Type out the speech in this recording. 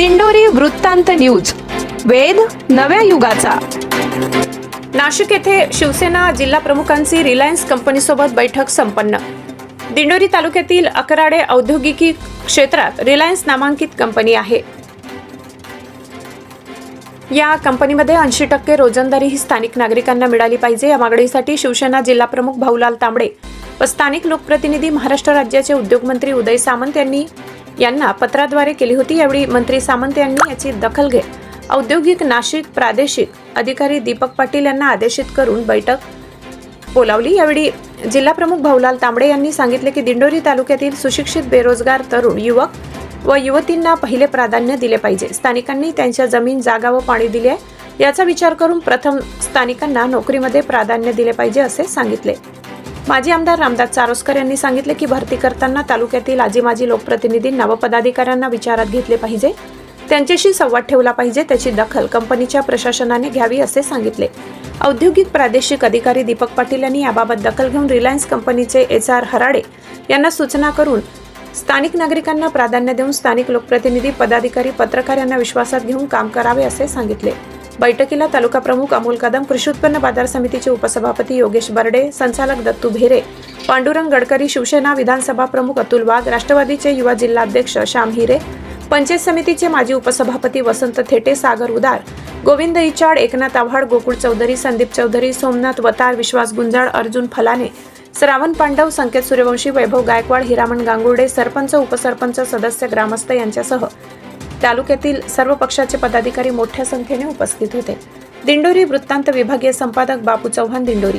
दिंडोरी वृत्तांत न्यूज. वेद नव्या युगाचा. नाशिक येथे शिवसेना जिल्हा प्रमुखांची रिलायन्स कंपनीसोबत बैठक संपन्न. दिंडोरी तालुक्यातील अकराडे औद्योगिकी क्षेत्रात रिलायन्स नामांकित कंपनी आहे. या कंपनीमध्ये ऐंशी टक्के रोजंदारी ही स्थानिक नागरिकांना मिळाली पाहिजे. या मागणीसाठी शिवसेना जिल्हा प्रमुख भाऊलाल तांबडे व स्थानिक लोकप्रतिनिधी महाराष्ट्र राज्याचे उद्योगमंत्री उदय सामंत यांनी यांना पत्राद्वारे केली होती. यावेळी मंत्री सामंत यांनी याची दखल घेत औद्योगिक नाशिक प्रादेशिक अधिकारी दीपक पाटील यांना आदेशित करून बैठक बोलावली. यावेळी जिल्हा प्रमुख भाऊलाल तांबडे यांनी सांगितले की दिंडोरी तालुक्यातील सुशिक्षित बेरोजगार तरुण युवक व युवतींना पहिले प्राधान्य दिले पाहिजे. स्थानिकांनी त्यांच्या जमीन जागा व पाणी दिले आहे. याचा विचार करून प्रथम स्थानिकांना नोकरीमध्ये प्राधान्य दिले पाहिजे असे सांगितले. माजी आमदार रामदास चारोस्कर यांनी सांगितले की भरती करताना तालुक्यातील आजी माजी लोकप्रतिनिधींना व पदाधिकाऱ्यांना विचारात घेतले पाहिजे. त्यांच्याशी संवाद ठेवला पाहिजे त्याची दखल कंपनीच्या प्रशासनाने घ्यावी असे सांगितले. औद्योगिक प्रादेशिक अधिकारी दीपक पाटील यांनी याबाबत दखल घेऊन रिलायन्स कंपनीचे एच आर हराडे यांना सूचना करून स्थानिक नागरिकांना प्राधान्य देऊन स्थानिक लोकप्रतिनिधी पदाधिकारी पत्रकार यांना विश्वासात घेऊन काम करावे असे सांगितले. बैठकीला तालुका प्रमुख अमोल कदम कृषी उत्पन्न बाजार समितीचे उपसभापती योगेश बर्डे संचालक दत्तू भेरे पांडुरंग गडकरी शिवसेना विधानसभा प्रमुख अतुल वाघ राष्ट्रवादीचे युवा जिल्हाध्यक्ष श्याम हिरे पंचायत समितीचे माजी उपसभापती वसंत थेटे सागर उदार गोविंद इचाड एकनाथ आव्हाड गोकुळ चौधरी संदीप चौधरी सोमनाथ वतार विश्वास गुंजाळ अर्जुन फलाने श्रावण पांडव संकेत सूर्यवंशी वैभव गायकवाड हिरामण गांगुर्डे सरपंच उपसरपंच सदस्य ग्रामस्थ यांच्यासह तालुक्यातील सर्व पक्षाचे पदाधिकारी मोठ्या संख्येने उपस्थित होते. दिंडोरी वृत्तांत विभागीय संपादक बापू चव्हाण दिंडोरी.